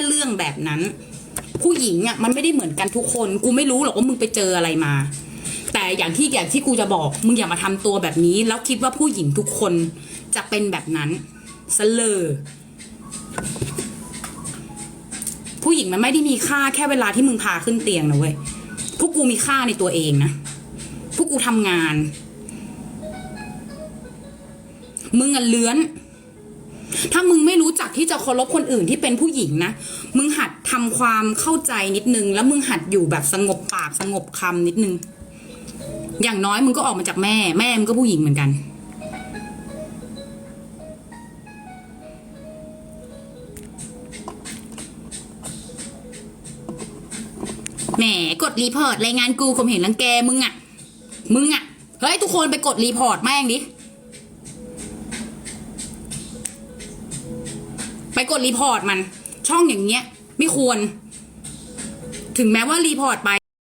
เรื่องแบบนั้น ผู้หญิงอะมันไม่ได้เหมือนกันทุกคน กูไม่รู้หรอกว่ามึงไปเจออะไรมา แต่อย่างที่อย่างที่กูจะบอก มึงอย่ามาทำตัวแบบนี้ แล้วคิดว่าผู้หญิงทุกคนจะเป็นแบบนั้นซะเลยผู้หญิงมันไม่ได้มีค่าแค่เวลาที่มึงพาขึ้นเตียงนะเว้ยพวกกูมีค่าในตัวเองนะพวกกูทำงาน มึงอะเลื้อน ถ้ามึงไม่รู้จักที่จะเคารพคนอื่นที่เป็นผู้หญิงนะ มึงหัดทำความเข้าใจนิดนึง แล้วมึงหัดอยู่แบบสงบปากสงบคำนิดนึง อย่างน้อยมึงก็ออกมาจากแม่ แม่มึงก็ผู้หญิงเหมือนกันแหมกดรีพอร์ตรายงานกูผมเห็นรังแกมึงอะมึงอะเฮ้ยทุกคนไปกดรีพอร์ตแม่งดิ ไปกดรีพอร์ตมัน ช่องอย่างเงี้ย ไม่ควร ถึงแม้ว่ารีพอร์ตไป